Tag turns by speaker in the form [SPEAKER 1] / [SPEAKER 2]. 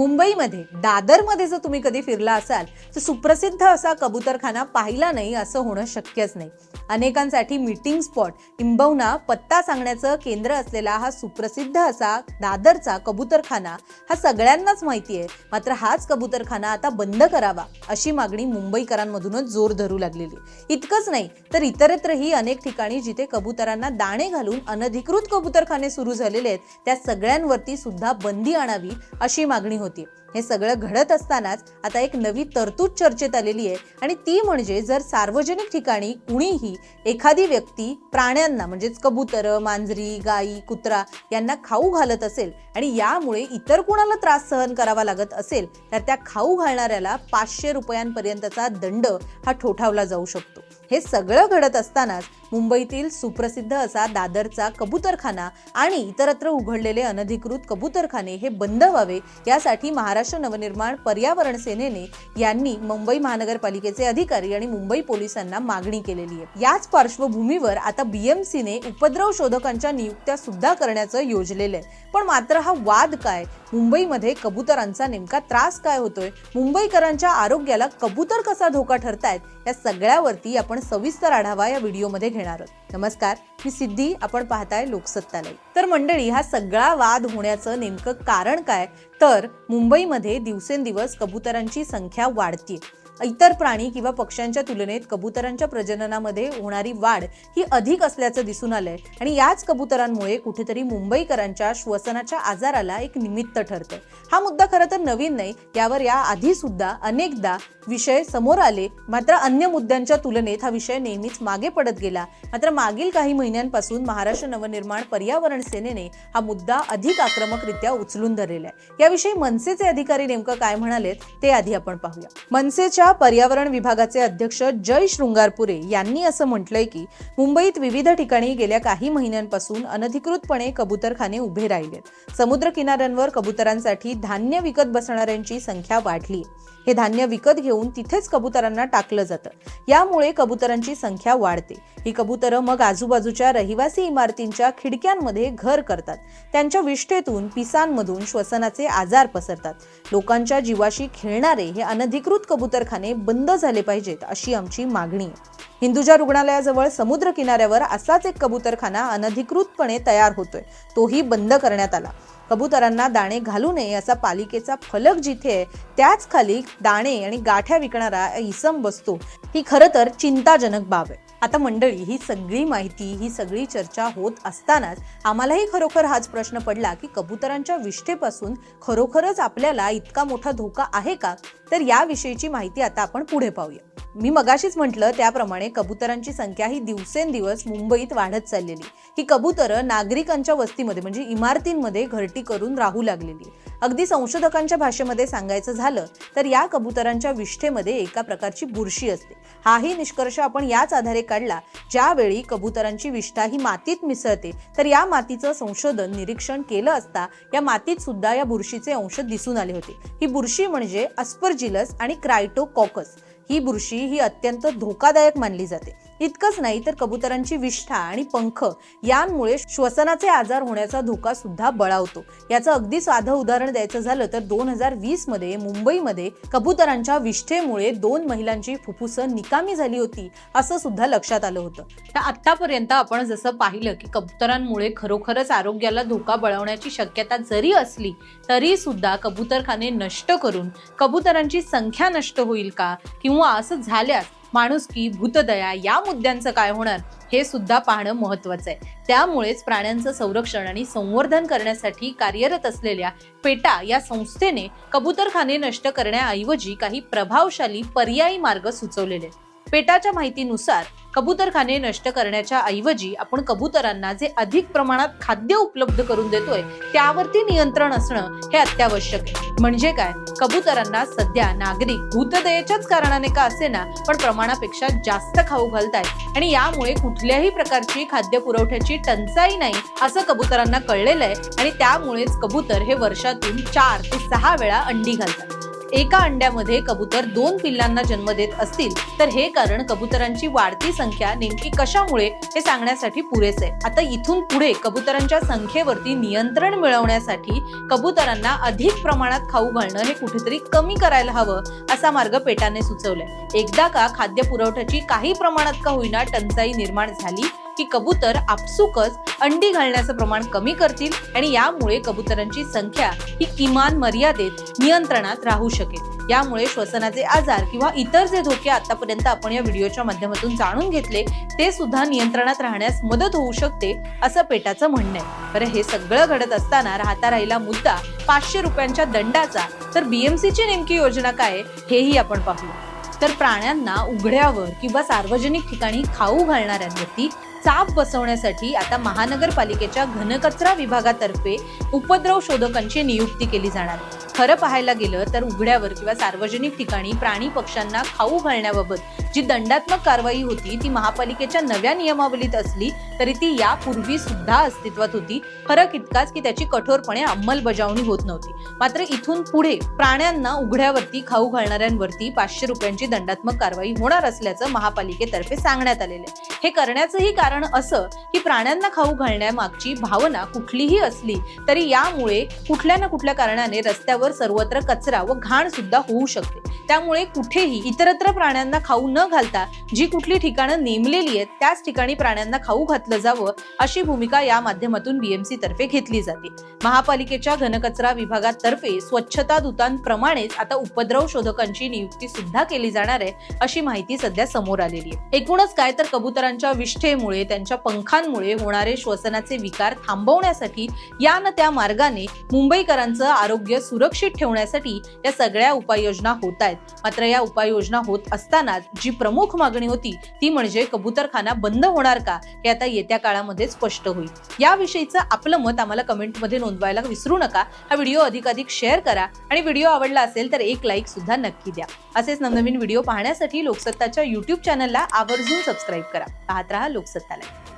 [SPEAKER 1] मुंबईमध्ये दादरमध्ये जर तुम्ही कधी फिरला असाल तर सुप्रसिद्ध असा कबूतरखाना पाहिला नाही असं होणं शक्यच नाही. अनेकांसाठी मीटिंग स्पॉट किंबहुना पत्ता सांगण्याचं केंद्र असलेला हा सुप्रसिद्ध असा दादरचा कबूतरखाना हा सगळ्यांनाच माहिती आहे. मात्र हाच कबूतरखाना आता बंद करावा अशी मागणी मुंबईकरांमधूनच जोर धरू लागलेली आहे. इतकंच नाही तर इतरत्रही अनेक ठिकाणी जिथे कबुतरांना दाणे घालून अनधिकृत कबूतरखाने सुरू झालेले आहेत त्या सगळ्यांवरती सुद्धा बंदी आणावी अशी मागणी होती. हे सगळं घडत असतानाच आता एक नवी तरतूद चर्चेत आलेली आहे आणि ती म्हणजे जर सार्वजनिक ठिकाणी कुणीही एखादी व्यक्ती प्राण्यांना म्हणजेच कबूतर मांजरी गाई कुत्रा यांना खाऊ घालत असेल आणि यामुळे इतर कुणाला त्रास सहन करावा लागत असेल तर त्या खाऊ घालणाऱ्याला पाचशे रुपयांपर्यंतचा दंड हा ठोठावला जाऊ शकतो. हे सगळं घडत असतानाच मुंबईतील सुप्रसिद्ध असा दादरचा कबूतरखाना आणि इतरत्र उघडलेले अनधिकृत कबूतरखाने हे बंद व्हावे यासाठी महाराष्ट्र नवनिर्माण पर्यावरण सेनेने यांनी मुंबई महानगरपालिकेचे अधिकारी आणि मुंबई पोलिसांना मागणी केलेली आहे. याच पार्श्वभूमीवर आता बीएमसीने उपद्रव शोधकांच्या नियुक्त्या सुद्धा करण्याचं योजलेलं आहे. पण मात्र हा वाद काय? मुंबईमध्ये कबुतरांचा नेमका त्रास काय होतोय? मुंबईकरांच्या आरोग्याला कबूतर कसा धोका ठरतायत? या सगळ्यावरती आपण सविस्तर आढावा या व्हिडिओमध्ये घेणार आहोत. नमस्कार मी सिद्धी आपण पाहताय लोकसत्तालय. तर मंडळी हा सगळा वाद होण्याचं नेमकं कारण काय? तर मुंबईमध्ये दिवसेंदिवस कबुतरांची संख्या वाढतीये. इतर प्राणी किंवा पक्ष्यांच्या तुलनेत कबुतरांच्या प्रजननामध्ये होणारी वाढ ही अधिक असल्याचं दिसून आलंय. आणि याच कबुतरांमुळे कुठेतरी मुंबईकरांच्या श्वसनाच्या आजाराला एक निमित्त ठरतं हा मुद्दा खरं तर नवीन नाही यावर या आधी सुद्धा अनेकदा विषय समोर आले. मात्र अन्य मुद्द्यांच्या तुलनेत हा विषय नेहमीच मागे पडत गेला. मात्र मागील काही महिन्यांपासून महाराष्ट्र नवनिर्माण पर्यावरण सेनेने हा मुद्दा अधिक आक्रमकरित्या उचलून धरलेला आहे. याविषयी मनसेचे अधिकारी नेमकं काय म्हणालेत ते आधी आपण पाहूया. मनसेच्या पर्यावरण विभागाचे अध्यक्ष जय शृंगारपुरे यांनी असं म्हटलंय की मुंबईत विविध ठिकाणी गेल्या काही महिन्यांपासून अनधिकृतपणे कबूतरखाने उभे राहिलेत. समुद्र किनाऱ्यांवर कबुतरांसाठी धान्य विकत बसणाऱ्यांची संख्या वाढली हे धान्य विकत घेऊन तिथेच कबुतरांना टाकलं जातं. यामुळे कबुतरांची संख्या वाढते. ही कबुतरं मग आजूबाजूच्या रहिवासी इमारतींच्या खिडक्यांमध्ये घर करतात. त्यांच्या विष्ठेतून पिसांमधून श्वसनाचे आजार पसरतात. लोकांच्या जीवाशी खेळणारे हे अनधिकृत कबुतरखाने बंद झाले पाहिजेत अशी आमची मागणी आहे. हिंदुजा रुग्णालयाजवळ समुद्र किनाऱ्यावर असाच एक कबुतरखाना अनधिकृतपणे तयार होतोय. तोही बंद करण्यात आला. कबुतरांना दाणे घालू नये असा पालिकेचा फलक जिथे आहे त्याच खाली दाणे आणि गाठ्या विकणारा इसम बसतो. ही खरं तर चिंताजनक बाब आहे. आता मंडळी ही सगळी माहिती ही सगळी चर्चा होत असतानाच आम्हालाही खरोखर हाच प्रश्न पडला की कबुतरांच्या विष्ठेपासून खरोखरच आपल्याला इतका मोठा धोका आहे का? तर याविषयीची माहिती आता आपण पुढे पाहूया. मी मगाशीच म्हटलं त्याप्रमाणे कबुतरांची संख्या ही दिवसेंदिवस मुंबईत वाढत चाललेली. ही कबुतरं नागरिकांच्या वस्तीमध्ये म्हणजे इमारतींमध्ये घरटी करून राहू लागलेली अगदी संशोधकांच्या भाषेमध्ये सांगायचं झालं तर या कबुतरांच्या विष्ठेमध्ये एका प्रकारची बुरशी असते. हाही निष्कर्ष आपण याच आधारे काढला ज्यावेळी कबुतरांची विष्ठा ही मातीत मिसळते तर या मातीचं संशोधन निरीक्षण केलं असता या मातीत सुद्धा या बुरशीचे अंश दिसून आले होते. ही बुरशी म्हणजे अस्परजिलस आणि क्रायटोकॉकस. ही बुरशी ही अत्यंत धोकादायक मानली जाते. इतकंच नाही तर कबुतरांची विष्ठा आणि पंख यांमुळे श्वसनाचे आजार होण्याचा धोका सुद्धा बळावतो. याचं अगदी साधं उदाहरण द्यायचं झालं तर दोन हजार वीसमध्ये मुंबईमध्ये कबुतरांच्या विष्ठेमुळे दोन महिलांची फुफ्फुसं निकामी झाली होती असं सुद्धा लक्षात आलं होतं. तर आतापर्यंत आपण जसं पाहिलं की कबुतरांमुळे खरोखरच आरोग्याला धोका बळवण्याची शक्यता जरी असली तरी सुद्धा कबुतरखाने नष्ट करून कबुतरांची संख्या नष्ट होईल का? किंवा असं झाल्यास माणुसकी भूतदया या मुद्द्यांचं काय होणार हे सुद्धा पाहणं महत्वाचं आहे त्यामुळेच प्राण्यांचं संरक्षण आणि संवर्धन करण्यासाठी कार्यरत असलेल्या पेटा या संस्थेने कबूतरखाने नष्ट करण्याऐवजी काही प्रभावशाली पर्यायी मार्ग सुचवलेले आहेत. पेटाच्या माहितीनुसार कबूतरखाने नष्ट करण्याच्या ऐवजी आपण कबुतरांना जे अधिक प्रमाणात खाद्य उपलब्ध करून देतोय त्यावरती नियंत्रण असणं हे अत्यावश्यक आहे. म्हणजे काय? कबुतरांना सध्या नागरिक भूतदयेच्याच कारणाने का असेना पण प्रमाणापेक्षा जास्त खाऊ घालतायत. आणि यामुळे कुठल्याही प्रकारची खाद्य पुरवठ्याची टंचाई नाही असं कबुतरांना कळलेलं आहे. आणि त्यामुळेच कबूतर हे वर्षातून चार ते सहा वेळा अंडी घालतात. एका अंड्यामध्ये कबूतर दोन पिल्लांना जन्म देत असतील तर हे कारण कबुतरांची वाढती संख्या नेमकी कशामुळे हे सांगण्यासाठी पुरेसे? आहे आता इथून पुढे कबुतरांच्या संख्येवरती नियंत्रण मिळवण्यासाठी कबुतरांना अधिक प्रमाणात खाऊ घालणं हे कुठेतरी कमी करायला हवं असा मार्ग पेटाने सुचवलाय. एकदा का खाद्य पुरवठ्याची काही प्रमाणात का होईना टंचाई निर्माण झाली की कबूतर आपसुकच अंडी घालण्याचं प्रमाण कमी करतील आणि यामुळे कबुतरांची संख्या ही किमान मर्यादेत नियंत्रणात राहू शकेल. यामुळे श्वसनाचे आजार किंवा इतर जे धोके आतापर्यंत आपण या व्हिडिओच्या माध्यमातून जाणून घेतले ते सुद्धा नियंत्रणात राहण्यास मदत होऊ शकते असं पेटाचं म्हणणं आहे. बरं हे सगळं घडत असताना राहता राहिला मुद्दा पाचशे रुपयांच्या दंडाचा. तर बीएमसीची नेमकी योजना काय हेही आपण पाहू तर प्राण्यांना उघड्यावर किंवा सार्वजनिक ठिकाणी खाऊ घालणाऱ्यांवरती चाप बसवण्यासाठी आता महानगरपालिकेच्या घनकचरा विभागातर्फे उपद्रव शोधकांची नियुक्ती केली जाणार खरं पाहायला गेलं तर उघड्यावर किंवा सार्वजनिक ठिकाणी प्राणी पक्ष्यांना खाऊ घालण्याबाबत जी दंडात्मक कारवाई होती ती महापालिकेच्या नव्या नियमावलीत असली तरी ती यापूर्वी सुद्धा अस्तित्वात होती. फरक इतकाच की त्याची कठोरपणे अंमलबजावणी होत नव्हती. मात्र इथून पुढे प्राण्यांना उघड्यावरती खाऊ घालणाऱ्यांवरती पाचशे रुपयांची दंडात्मक कारवाई होणार असल्याचं महापालिकेतर्फे सांगण्यात आलेलं आहे. हे करण्याचंही कारण असं की प्राण्यांना खाऊ घालण्यामागची भावना कुठलीही असली तरी यामुळे कुठल्या ना कुठल्या कारणाने रस्त्यावर सर्वत्र कचरा व घाण सुद्धा होऊ शकते. त्यामुळे कुठेही इतरत्र प्राण्यांना खाऊ न घालता जी कुठली ठिकाणं नेमलेली आहेत त्याच ठिकाणी प्राण्यांना खाऊ घातलं जावं अशी भूमिका या माध्यमातून बीएमसी तर्फे घेतली जाते. महापालिकेच्या घनकचरा विभागातर्फे स्वच्छता दूतांप्रमाणेच आता उपद्रव शोधकांची नियुक्ती सुद्धा केली जाणार आहे अशी माहिती सध्या समोर आलेली आहे. एकूणच काय तर कबुतरांच्या विष्ठेमुळे त्यांच्या पंखांमुळे होणारे श्वसनाचे विकार थांबवण्यासाठी या न त्या मार्गाने मुंबईकरांचं आरोग्य सुरक्षित ठेवण्यासाठी या सगळ्या उपाययोजना होत आहेत. मात्र या उपाययोजना होत असतानाच जी प्रमुख मागणी होती ती म्हणजे कबूतरखाना बंद होणार का हे आता येत्या काळामध्ये स्पष्ट होईल. याविषयीचं आपलं मत आम्हाला कमेंटमध्ये नोंदवायला विसरू नका. हा व्हिडिओ अधिकाधिक शेअर करा आणि व्हिडिओ आवडला असेल तर एक लाईक सुद्धा नक्की द्या. असेच नवनवीन व्हिडिओ पाहण्यासाठी लोकसत्ताच्या युट्यूब चॅनलला आवर्जून सबस्क्राईब करा. पाहत रहा लोकसत्ता. लाईव्ह